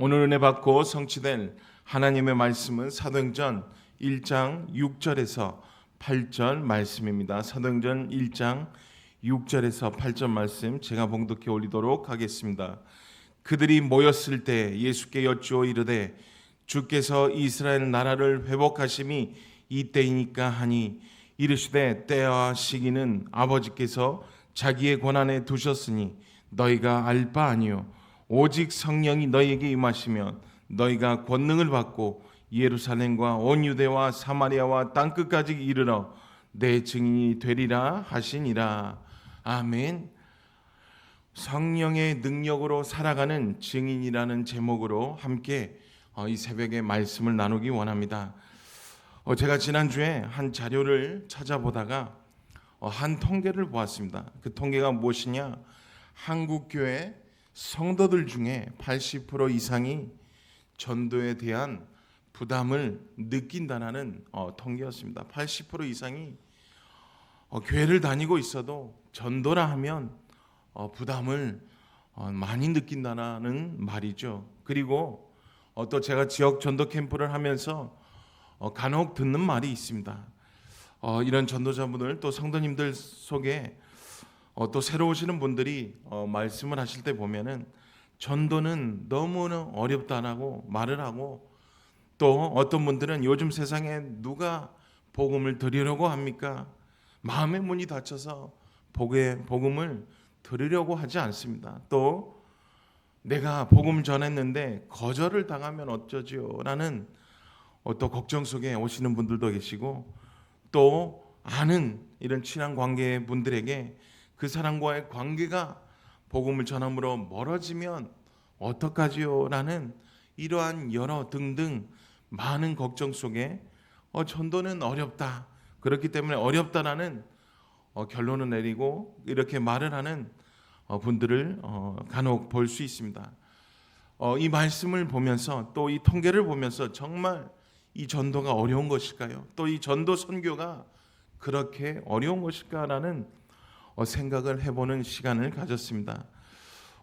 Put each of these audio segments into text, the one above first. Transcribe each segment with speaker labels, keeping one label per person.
Speaker 1: 오늘 은혜 받고 성취될 하나님의 말씀은 사도행전 1장 6절에서 8절 말씀입니다. 사도행전 1장 6절에서 8절 말씀 제가 봉독해 올리도록 하겠습니다. 그들이 모였을 때 예수께 여쭈어 이르되 주께서 이스라엘 나라를 회복하심이 이때이니까 하니 이르시되 때와 시기는 아버지께서 자기의 권한에 두셨으니 너희가 알 바 아니요 오직 성령이 너희에게 임하시면 너희가 권능을 받고 예루살렘과 온 유대와 사마리아와 땅 끝까지 이르러 내 증인이 되리라 하시니라 아멘. 성령의 능력으로 살아가는 증인이라는 제목으로 함께 어, 이 새벽에 말씀을 나누기 원합니다. 어, 제가 지난주에 한 자료를 찾아보다가 어, 한 통계를 보았습니다. 그 통계가 무엇이냐? 한국 교회 성도들 중에 80% 이상이 전도에 대한 부담을 느낀다는 어, 통계였습니다. 80% 이상이 어, 교회를 다니고 있어도 전도라 하면 어, 부담을 어, 많이 느낀다는 말이죠. 그리고 어, 또 제가 지역 전도 캠프를 하면서 어, 간혹 듣는 말이 있습니다. 어, 이런 전도자분들 또 성도님들 속에 어, 또 새로 오시는 분들이 어, 말씀을 하실 때 보면은 전도는 너무나 어렵다라고 말을 하고 또 어떤 분들은 요즘 세상에 누가 복음을 드리려고 합니까? 마음의 문이 닫혀서 복의 복음을 들으려고 하지 않습니다. 또 내가 복음 전했는데 거절을 당하면 어쩌지요라는 또 걱정 속에 오시는 분들도 계시고 또 아는 이런 친한 관계 분들에게 그 사람과의 관계가 복음을 전함으로 멀어지면 어떡하지요 라는 이러한 여러 등등 많은 걱정 속에 어, 전도는 어렵다. 그렇기 때문에 어렵다라는 어, 결론을 내리고 이렇게 말을 하는 어, 분들을 어, 간혹 볼 수 있습니다. 어, 이 말씀을 보면서 또 이 통계를 보면서 정말 이 전도가 어려운 것일까요? 또 이 전도 선교가 그렇게 어려운 것일까라는 어, 생각을 해보는 시간을 가졌습니다.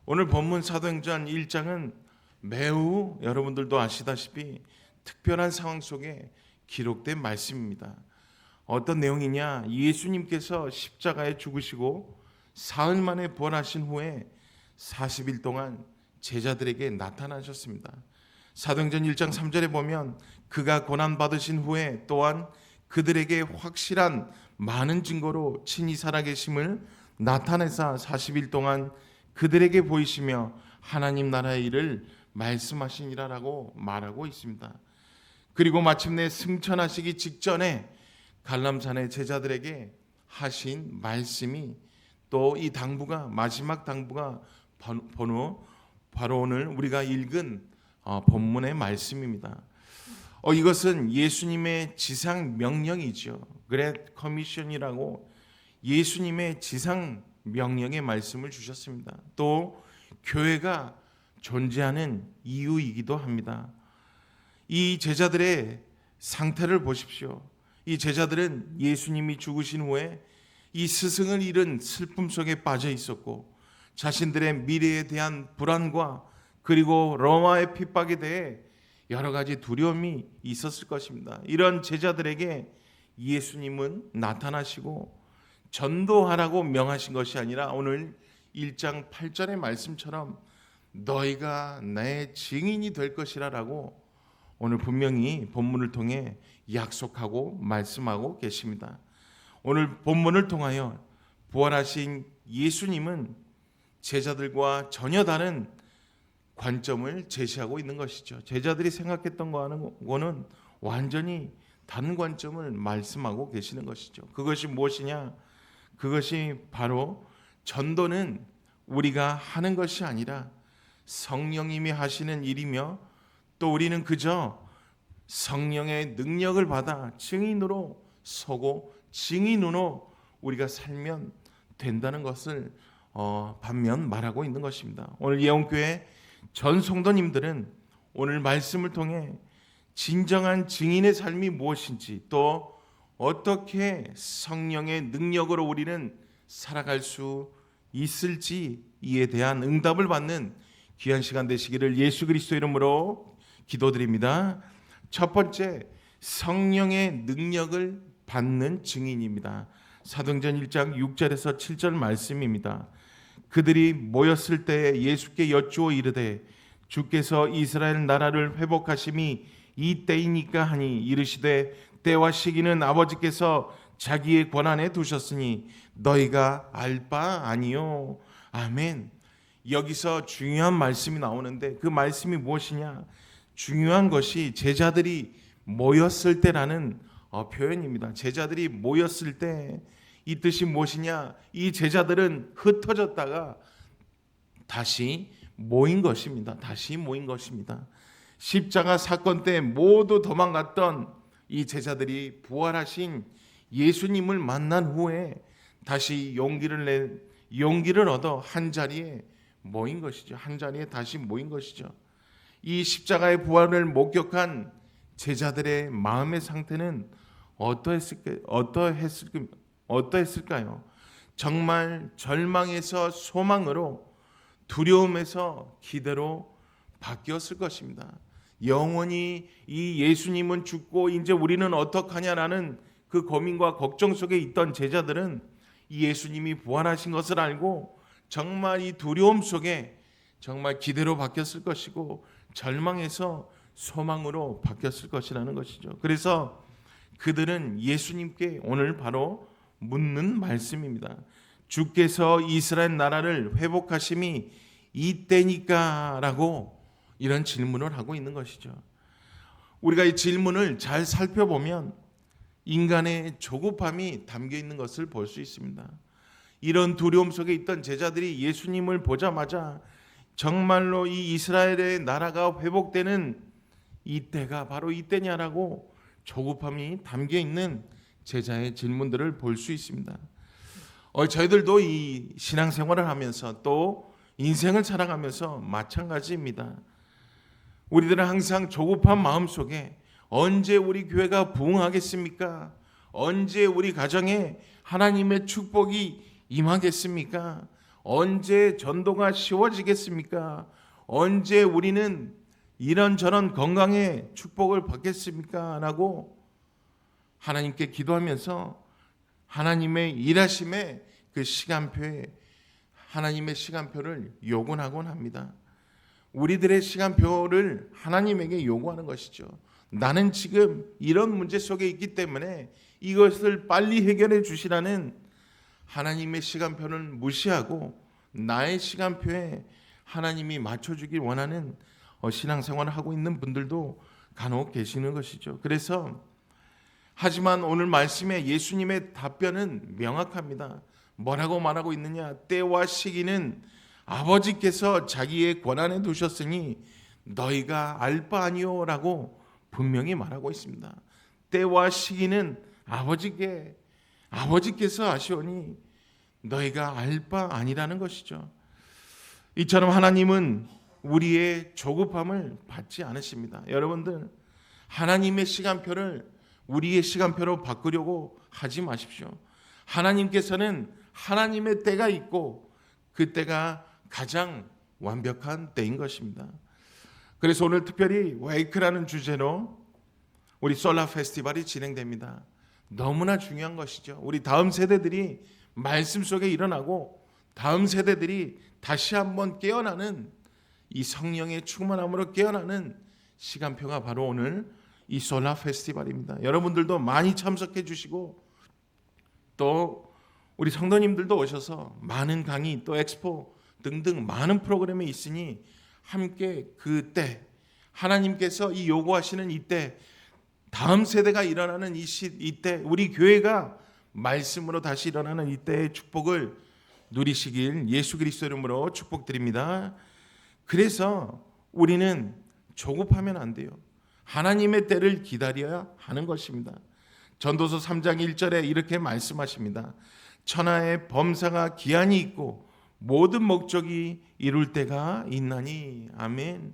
Speaker 1: 오늘 본문 사도행전 1장은 매우 여러분들도 아시다시피 특별한 상황 속에 기록된 말씀입니다. 어떤 내용이냐? 예수님께서 십자가에 죽으시고 사흘 만에 부활하신 후에 40일 동안 제자들에게 나타나셨습니다. 사도행전 1장 3절에 보면 그가 고난 받으신 후에 또한 그들에게 확실한 많은 증거로 친히 살아계심을 나타내사 40일 동안 그들에게 보이시며 하나님 나라의 일을 말씀하시니라라고 말하고 있습니다. 그리고 마침내 승천하시기 직전에 갈람산의 제자들에게 하신 말씀이 또 이 당부가 마지막 당부가 번호 바로 오늘 우리가 읽은 어, 본문의 말씀입니다. 어, 이것은 예수님의 지상 명령이죠. 그레 커미션이라고 예수님의 지상 명령의 말씀을 주셨습니다. 또 교회가 존재하는 이유이기도 합니다. 이 제자들의 상태를 보십시오. 이 제자들은 예수님이 죽으신 후에 이 스승을 잃은 슬픔 속에 빠져 있었고 자신들의 미래에 대한 불안과 그리고 로마의 핍박에 대해 여러 가지 두려움이 있었을 것입니다. 이런 제자들에게 예수님은 나타나시고 전도하라고 명하신 것이 아니라 오늘 1장 8절의 말씀처럼 너희가 내 증인이 될 것이라라고 오늘 분명히 본문을 통해 약속하고 말씀하고 계십니다. 오늘 본문을 통하여 부활하신 예수님은 제자들과 전혀 다른 관점을 제시하고 있는 것이죠. 제자들이 생각했던 거는 완전히 다른 관점을 말씀하고 계시는 것이죠. 그것이 무엇이냐? 그것이 바로 전도는 우리가 하는 것이 아니라 성령님이 하시는 일이며 또 우리는 그저 성령의 능력을 받아 증인으로 서고 증인으로 우리가 살면 된다는 것을 어, 반면 말하고 있는 것입니다. 오늘 예원교회 전 성도님들은 오늘 말씀을 통해 진정한 증인의 삶이 무엇인지 또 어떻게 성령의 능력으로 우리는 살아갈 수 있을지 이에 대한 응답을 받는 귀한 시간 되시기를 예수 그리스도 이름으로 기도드립니다. 첫 번째 성령의 능력을 받는 증인입니다. 사도행전 1장 6절에서 7절 말씀입니다. 그들이 모였을 때 예수께 여쭈어 이르되 주께서 이스라엘 나라를 회복하심이 이 때이니까 하니 이르시되 때와 시기는 아버지께서 자기의 권한에 두셨으니 너희가 알 바 아니요 아멘. 여기서 중요한 말씀이 나오는데 그 말씀이 무엇이냐? 중요한 것이 제자들이 모였을 때라는 어, 표현입니다. 제자들이 모였을 때 이 뜻이 무엇이냐? 이 제자들은 흩어졌다가 다시 모인 것입니다. 다시 모인 것입니다. 십자가 사건 때 모두 도망갔던 이 제자들이 부활하신 예수님을 만난 후에 다시 용기를 내 용기를 얻어 한 자리에 모인 것이죠. 한 자리에 다시 모인 것이죠. 이 십자가의 부활을 목격한 제자들의 마음의 상태는 어떠했을까? 어떠했을 어떠했을까요? 정말 절망에서 소망으로 두려움에서 기대로 바뀌었을 것입니다. 영원히 이 예수님은 죽고 이제 우리는 어떡하냐라는 그 고민과 걱정 속에 있던 제자들은 이 예수님이 부활하신 것을 알고 정말 이 두려움 속에 정말 기대로 바뀌었을 것이고 절망에서 소망으로 바뀌었을 것이라는 것이죠. 그래서 그들은 예수님께 오늘 바로 묻는 말씀입니다. 주께서 이스라엘 나라를 회복하심이 이때니까라고 이런 질문을 하고 있는 것이죠. 우리가 이 질문을 잘 살펴보면 인간의 조급함이 담겨 있는 것을 볼 수 있습니다. 이런 두려움 속에 있던 제자들이 예수님을 보자마자 정말로 이 이스라엘의 나라가 회복되는 이때가 바로 이때냐라고 조급함이 담겨 있는 제자의 질문들을 볼 수 있습니다. 어, 저희들도 이 신앙생활을 하면서 또 인생을 살아가면서 마찬가지입니다. 우리들은 항상 조급한 마음 속에 언제 우리 교회가 부흥하겠습니까? 언제 우리 가정에 하나님의 축복이 임하겠습니까? 언제 전도가 쉬워지겠습니까? 언제 우리는 이런저런 건강의 축복을 받겠습니까? 라고 하나님께 기도하면서 하나님의 일하심의 그 시간표에 하나님의 시간표를 요구하곤 합니다. 우리들의 시간표를 하나님에게 요구하는 것이죠. 나는 지금 이런 문제 속에 있기 때문에 이것을 빨리 해결해 주시라는 하나님의 시간표를 무시하고 나의 시간표에 하나님이 맞춰주길 원하는 어, 신앙생활을 하고 있는 분들도 간혹 계시는 것이죠. 그래서 하지만 오늘 말씀에 예수님의 답변은 명확합니다. 뭐라고 말하고 있느냐? 때와 시기는 아버지께서 자기의 권한에 두셨으니 너희가 알 바 아니오라고 분명히 말하고 있습니다. 때와 시기는 아버지께 아버지께서 아시오니 너희가 알 바 아니라는 것이죠. 이처럼 하나님은 우리의 조급함을 받지 않으십니다. 여러분들 하나님의 시간표를 우리의 시간표로 바꾸려고 하지 마십시오. 하나님께서는 하나님의 때가 있고 그 때가 가장 완벽한 때인 것입니다. 그래서 오늘 특별히 웨이크라는 주제로 우리 솔라 페스티벌이 진행됩니다. 너무나 중요한 것이죠. 우리 다음 세대들이 말씀 속에 일어나고 다음 세대들이 다시 한번 깨어나는 이 성령의 충만함으로 깨어나는 시간표가 바로 오늘 이 솔라 페스티벌입니다. 여러분들도 많이 참석해 주시고 또 우리 성도님들도 오셔서 많은 강의 또 엑스포 등등 많은 프로그램이 있으니 함께 그때 하나님께서 이 요구하시는 이때 다음 세대가 일어나는 이 시, 이때 우리 교회가 말씀으로 다시 일어나는 이때의 축복을 누리시길 예수 그리스도 이름으로 축복드립니다. 그래서 우리는 조급하면 안 돼요. 하나님의 때를 기다려야 하는 것입니다. 전도서 3장 1절에 이렇게 말씀하십니다. 천하의 범사가 기한이 있고 모든 목적이 이룰 때가 있나니 아멘.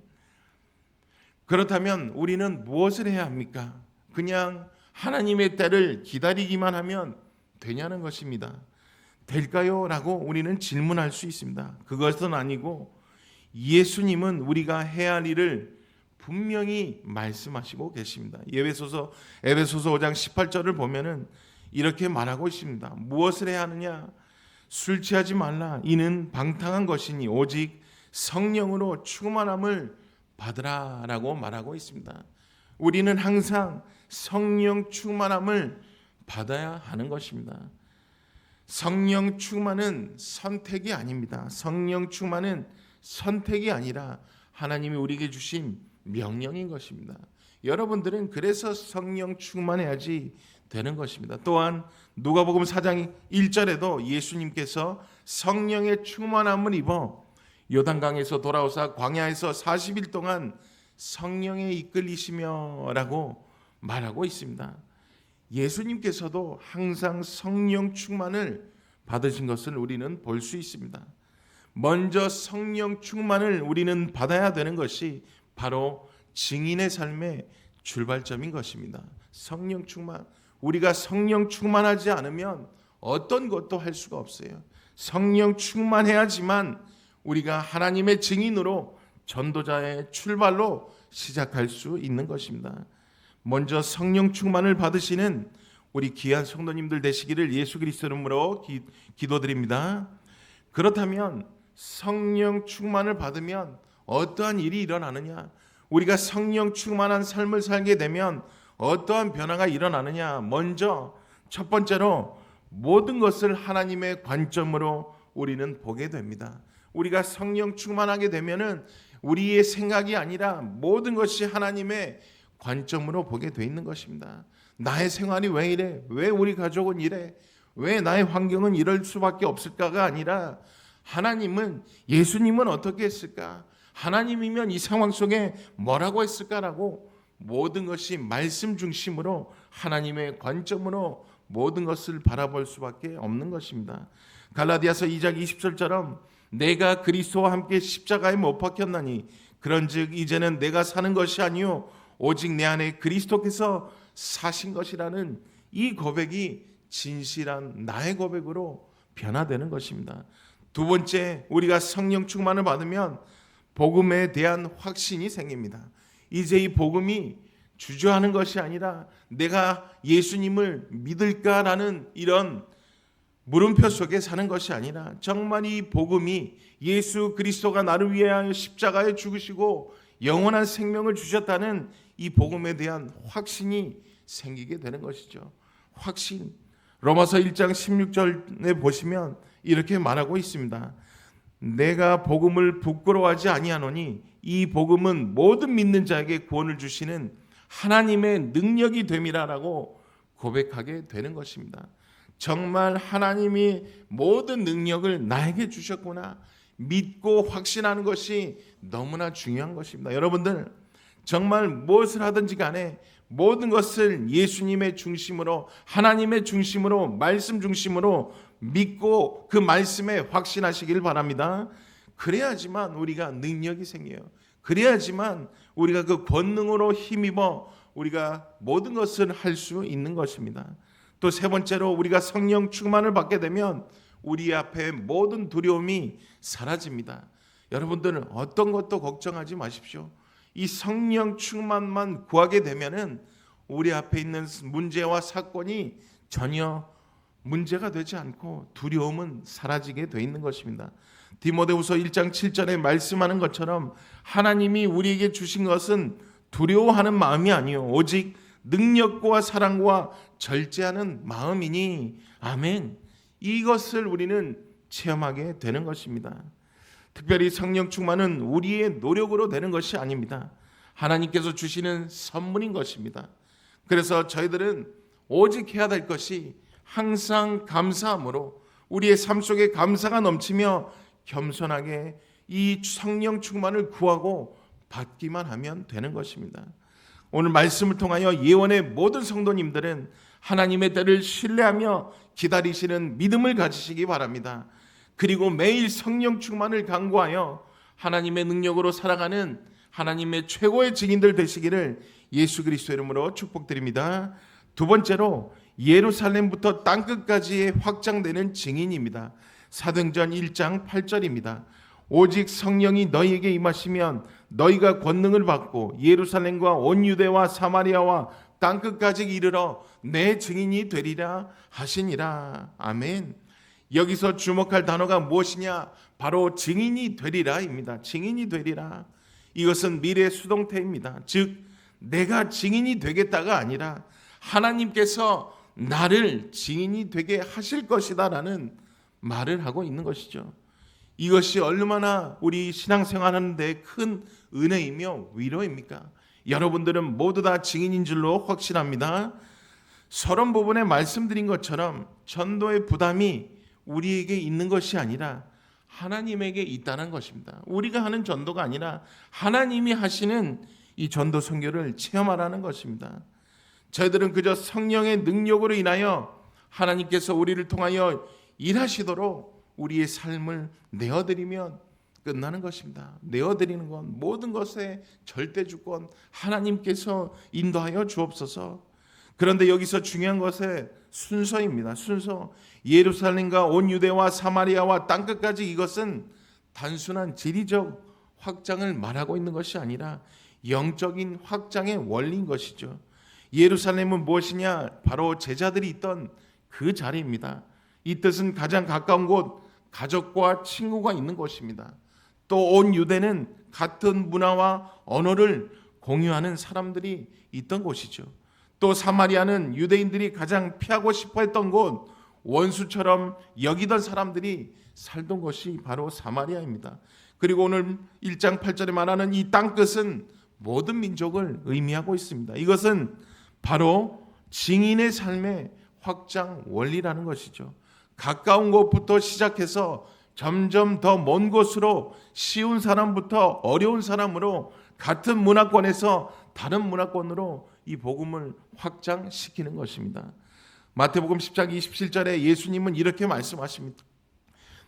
Speaker 1: 그렇다면 우리는 무엇을 해야 합니까? 그냥 하나님의 때를 기다리기만 하면 되냐는 것입니다. 될까요? 라고 우리는 질문할 수 있습니다. 그것은 아니고 예수님은 우리가 해야 할 일을 분명히 말씀하시고 계십니다. 예배소서 에베소서 5장 18절을 보면은 이렇게 말하고 있습니다. 무엇을 해야 하느냐? 술 취하지 말라. 이는 방탕한 것이니 오직 성령으로 충만함을 받으라라고 말하고 있습니다. 우리는 항상 성령 충만함을 받아야 하는 것입니다. 성령 충만은 선택이 아닙니다. 성령 충만은 선택이 아니라 하나님이 우리에게 주신 명령인 것입니다. 여러분들은 그래서 성령 충만해야지 되는 것입니다. 또한 누가복음 4장 1절에도 예수님께서 성령의 충만함을 입어 요단강에서 돌아오사 광야에서 40일 동안 성령에 이끌리시며라고 말하고 있습니다. 예수님께서도 항상 성령 충만을 받으신 것을 우리는 볼 수 있습니다. 먼저 성령 충만을 우리는 받아야 되는 것이 바로 증인의 삶의 출발점인 것입니다. 성령 충만. 우리가 성령 충만하지 않으면 어떤 것도 할 수가 없어요. 성령 충만해야지만 우리가 하나님의 증인으로 전도자의 출발로 시작할 수 있는 것입니다. 먼저 성령 충만을 받으시는 우리 귀한 성도님들 되시기를 예수 그리스도 이름으로 기, 기도드립니다. 그렇다면 성령 충만을 받으면 어떠한 일이 일어나느냐? 우리가 성령 충만한 삶을 살게 되면 어떠한 변화가 일어나느냐? 먼저 첫 번째로 모든 것을 하나님의 관점으로 우리는 보게 됩니다. 우리가 성령 충만하게 되면은 우리의 생각이 아니라 모든 것이 하나님의 관점으로 보게 돼 있는 것입니다. 나의 생활이 왜 이래? 왜 우리 가족은 이래? 왜 나의 환경은 이럴 수밖에 없을까가 아니라 하나님은 예수님은 어떻게 했을까? 하나님이면 이 상황 속에 뭐라고 했을까라고 모든 것이 말씀 중심으로 하나님의 관점으로 모든 것을 바라볼 수밖에 없는 것입니다. 갈라디아서 2장 20절처럼 내가 그리스도와 함께 십자가에 못 박혔나니 그런즉 이제는 내가 사는 것이 아니요 오직 내 안에 그리스도께서 사신 것이라는 이 고백이 진실한 나의 고백으로 변화되는 것입니다. 두 번째, 우리가 성령 충만을 받으면 복음에 대한 확신이 생깁니다. 이제 이 복음이 주저하는 것이 아니라 내가 예수님을 믿을까라는 이런 물음표 속에 사는 것이 아니라 정말 이 복음이 예수 그리스도가 나를 위하여 십자가에 죽으시고 영원한 생명을 주셨다는 이 복음에 대한 확신이 생기게 되는 것이죠. 확신. 로마서 1장 16절에 보시면 이렇게 말하고 있습니다. 내가 복음을 부끄러워하지 아니하노니 이 복음은 모든 믿는 자에게 구원을 주시는 하나님의 능력이 됨이라라고 고백하게 되는 것입니다. 정말 하나님이 모든 능력을 나에게 주셨구나 믿고 확신하는 것이 너무나 중요한 것입니다. 여러분들 정말 무엇을 하든지 간에 모든 것을 예수님의 중심으로 하나님의 중심으로 말씀 중심으로 믿고 그 말씀에 확신하시길 바랍니다. 그래야지만 우리가 능력이 생겨요. 그래야지만 우리가 그 권능으로 힘입어 우리가 모든 것을 할 수 있는 것입니다. 또 세 번째로 우리가 성령 충만을 받게 되면 우리 앞에 모든 두려움이 사라집니다. 여러분들은 어떤 것도 걱정하지 마십시오. 이 성령 충만만 구하게 되면은 우리 앞에 있는 문제와 사건이 전혀 문제가 되지 않고 두려움은 사라지게 돼 있는 것입니다. 디모데후서 1장 7절에 말씀하는 것처럼 하나님이 우리에게 주신 것은 두려워하는 마음이 아니요 오직 능력과 사랑과 절제하는 마음이니 아멘. 이것을 우리는 체험하게 되는 것입니다. 특별히 성령 충만은 우리의 노력으로 되는 것이 아닙니다. 하나님께서 주시는 선물인 것입니다. 그래서 저희들은 오직 해야 될 것이 항상 감사함으로 우리의 삶 속에 감사가 넘치며 겸손하게 이 성령 충만을 구하고 받기만 하면 되는 것입니다. 오늘 말씀을 통하여 예원의 모든 성도님들은 하나님의 때를 신뢰하며 기다리시는 믿음을 가지시기 바랍니다. 그리고 매일 성령 충만을 강구하여 하나님의 능력으로 살아가는 하나님의 최고의 증인들 되시기를 예수 그리스도 이름으로 축복드립니다. 두 번째로 예루살렘부터 땅끝까지 확장되는 증인입니다. 사도행전 1장 8절입니다. 오직 성령이 너희에게 임하시면 너희가 권능을 받고 예루살렘과 온 유대와 사마리아와 땅 끝까지 이르러 내 증인이 되리라 하시니라. 아멘. 여기서 주목할 단어가 무엇이냐? 바로 증인이 되리라입니다. 증인이 되리라. 이것은 미래 수동태입니다. 즉 내가 증인이 되겠다가 아니라 하나님께서 나를 증인이 되게 하실 것이다라는 말을 하고 있는 것이죠. 이것이 얼마나 우리 신앙생활 하는데 큰 은혜이며 위로입니까? 여러분들은 모두 다 증인인 줄로 확신합니다. 서론 부분에 말씀드린 것처럼 전도의 부담이 우리에게 있는 것이 아니라 하나님에게 있다는 것입니다. 우리가 하는 전도가 아니라 하나님이 하시는 이 전도 선교를 체험하라는 것입니다. 저희들은 그저 성령의 능력으로 인하여 하나님께서 우리를 통하여 일하시도록 우리의 삶을 내어드리면 끝나는 것입니다. 내어드리는 건 모든 것에 절대 주권 하나님께서 인도하여 주옵소서. 그런데 여기서 중요한 것은 순서입니다. 순서. 예루살렘과 온 유대와 사마리아와 땅 끝까지 이것은 단순한 지리적 확장을 말하고 있는 것이 아니라 영적인 확장의 원리인 것이죠. 예루살렘은 무엇이냐? 바로 제자들이 있던 그 자리입니다. 이 뜻은 가장 가까운 곳 가족과 친구가 있는 곳입니다. 또 온 유대는 같은 문화와 언어를 공유하는 사람들이 있던 곳이죠. 또 사마리아는 유대인들이 가장 피하고 싶어 했던 곳, 원수처럼 여기던 사람들이 살던 곳이 바로 사마리아입니다. 그리고 오늘 1장 8절에 말하는 이 땅끝은 모든 민족을 의미하고 있습니다. 이것은 바로 증인의 삶의 확장 원리라는 것이죠. 가까운 곳부터 시작해서 점점 더 먼 곳으로 쉬운 사람부터 어려운 사람으로 같은 문화권에서 다른 문화권으로 이 복음을 확장시키는 것입니다. 마태복음 10장 27절에 예수님은 이렇게 말씀하십니다.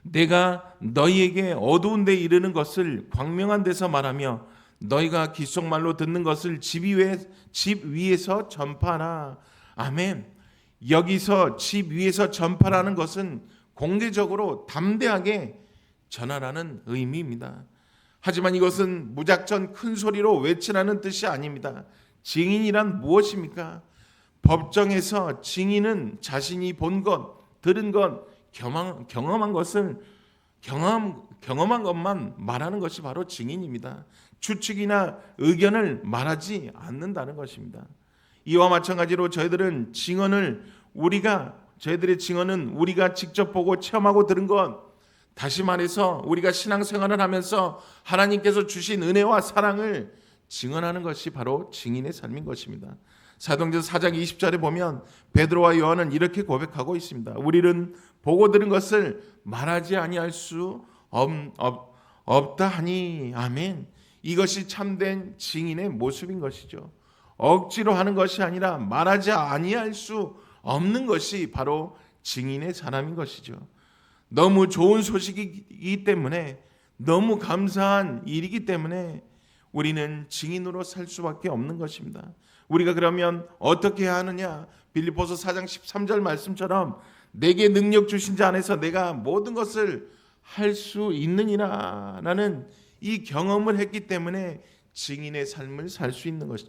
Speaker 1: 내가 너희에게 어두운 데 이르는 것을 광명한 데서 말하며 너희가 귓속말로 듣는 것을 집 위에 집 위에서 전파하라. 아멘. 여기서 집 위에서 전파라는 것은 공개적으로 담대하게 전하라는 의미입니다. 하지만 이것은 무작정 큰 소리로 외치라는 뜻이 아닙니다. 증인이란 무엇입니까? 법정에서 증인은 자신이 본 것, 들은 것, 경험, 경험한 것을 경험, 경험한 것만 말하는 것이 바로 증인입니다. 추측이나 의견을 말하지 않는다는 것입니다. 이와 마찬가지로 저희들은 증언을 우리가 저희들의 증언은 우리가 직접 보고 체험하고 들은 것 다시 말해서 우리가 신앙생활을 하면서 하나님께서 주신 은혜와 사랑을 증언하는 것이 바로 증인의 삶인 것입니다. 사도행전 4장 20절에 보면 베드로와 요한은 이렇게 고백하고 있습니다. 우리는 보고 들은 것을 말하지 아니할 수 없, 없, 없다 하니 아멘. 이것이 참된 증인의 모습인 것이죠. 억지로 하는 것이 아니라 말하지 아니할 수 없는 것이 바로 증인의 사람인 것이죠. 너무 좋은 소식이기 때문에 너무 감사한 일이기 때문에 우리는 증인으로 살 수밖에 없는 것입니다. 우리가 그러면 어떻게 하느냐? 빌립보서 4장 13절 말씀처럼 내게 능력 주신 자 안에서 내가 모든 것을 할 수 있느니라라는 이 경험을 했기 때문에 증인의 삶을 살 수 있는 것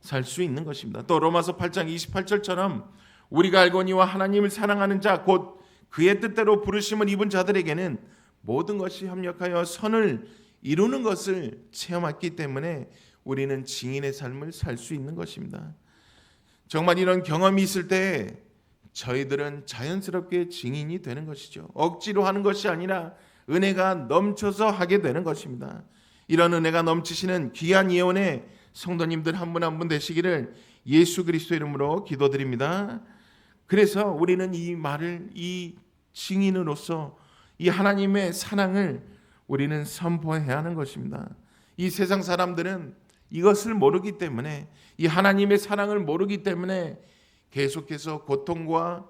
Speaker 1: 살수 있는 것입니다. 또 로마서 8장 28절처럼 우리가 알거니와 하나님을 사랑하는 자 곧 그의 뜻대로 부르심을 입은 자들에게는 모든 것이 협력하여 선을 이루는 것을 체험했기 때문에 우리는 증인의 삶을 살 수 있는 것입니다. 정말 이런 경험이 있을 때 저희들은 자연스럽게 증인이 되는 것이죠. 억지로 하는 것이 아니라 은혜가 넘쳐서 하게 되는 것입니다. 이런 은혜가 넘치시는 귀한 예언의 성도님들 한 분 한분 되시기를 예수 그리스도 이름으로 기도드립니다. 그래서 우리는 이 말을 이 증인으로서 이 하나님의 사랑을 우리는 선포해야 하는 것입니다. 이 세상 사람들은 이것을 모르기 때문에 이 하나님의 사랑을 모르기 때문에 계속해서 고통과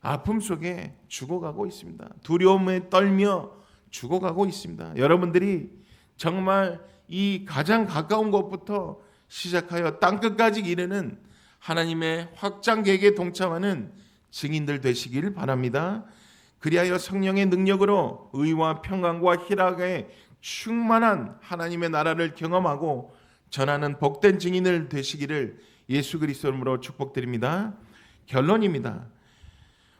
Speaker 1: 아픔 속에 죽어가고 있습니다. 두려움에 떨며 죽어가고 있습니다. 여러분들이 정말 이 가장 가까운 곳부터 시작하여 땅 끝까지 이르는 하나님의 확장 계획에 동참하는 증인들 되시길 바랍니다. 그리하여 성령의 능력으로 의와 평강과 희락에 충만한 하나님의 나라를 경험하고 전하는 복된 증인을 되시기를 예수 그리스도로 축복드립니다. 결론입니다.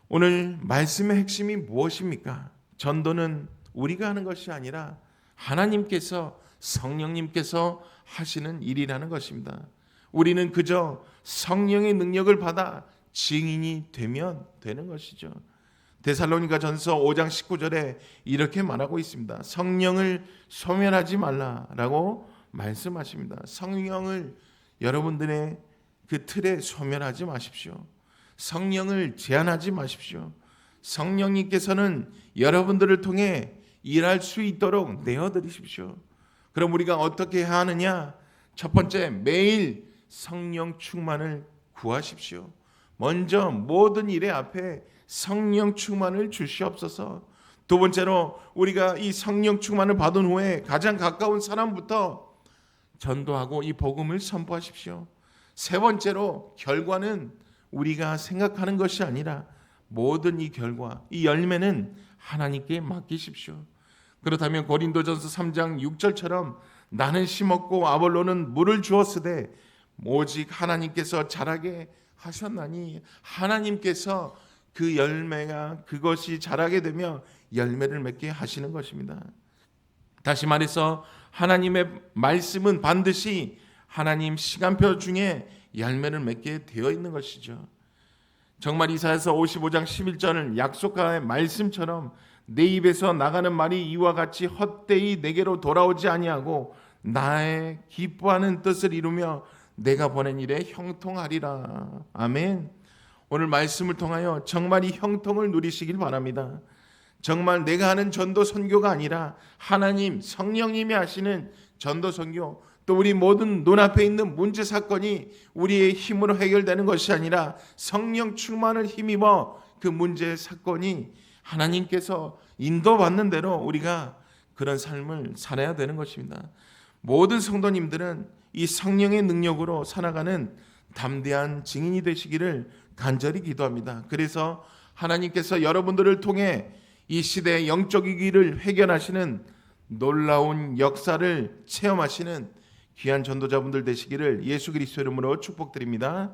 Speaker 1: 오늘 말씀의 핵심이 무엇입니까? 전도는 우리가 하는 것이 아니라 하나님께서 성령님께서 하시는 일이라는 것입니다. 우리는 그저 성령의 능력을 받아 증인이 되면 되는 것이죠. 데살로니가 전서 5장 19절에 이렇게 말하고 있습니다. 성령을 소멸하지 말라라고 말씀하십니다. 성령을 여러분들의 그 틀에 소멸하지 마십시오. 성령을 제한하지 마십시오. 성령님께서는 여러분들을 통해 일할 수 있도록 내어 드리십시오. 그럼 우리가 어떻게 해야 하느냐? 첫 번째, 매일 성령 충만을 구하십시오. 먼저 모든 일의 앞에 성령 충만을 주시옵소서. 두 번째로 우리가 이 성령 충만을 받은 후에 가장 가까운 사람부터 전도하고 이 복음을 선포하십시오. 세 번째로 결과는 우리가 생각하는 것이 아니라 모든 이 결과, 이 열매는 하나님께 맡기십시오. 그렇다면 고린도전서 3장 6절처럼 나는 심었고 아볼로는 물을 주었으되 오직 하나님께서 자라게 하셨나니 하나님께서 그 열매가 그것이 자라게 되며 열매를 맺게 하시는 것입니다. 다시 말해서 하나님의 말씀은 반드시 하나님 시간표 중에 열매를 맺게 되어 있는 것이죠. 정말 이사야서 55장 11절은 약속의 말씀처럼 내 입에서 나가는 말이 이와 같이 헛되이 내게로 돌아오지 아니하고 나의 기뻐하는 뜻을 이루며 내가 보낸 일에 형통하리라. 아멘. 오늘 말씀을 통하여 정말 이 형통을 누리시길 바랍니다. 정말 내가 하는 전도 선교가 아니라 하나님 성령님이 하시는 전도 선교 또 우리 모든 눈앞에 있는 문제 사건이 우리의 힘으로 해결되는 것이 아니라 성령 충만을 힘입어 그 문제 사건이 하나님께서 인도받는 대로 우리가 그런 삶을 살아야 되는 것입니다. 모든 성도님들은 이 성령의 능력으로 살아가는 담대한 증인이 되시기를 간절히 기도합니다. 그래서 하나님께서 여러분들을 통해 이 시대의 영적 위기를 해결하시는 놀라운 역사를 체험하시는 귀한 전도자분들 되시기를 예수 그리스도 이름으로 축복드립니다.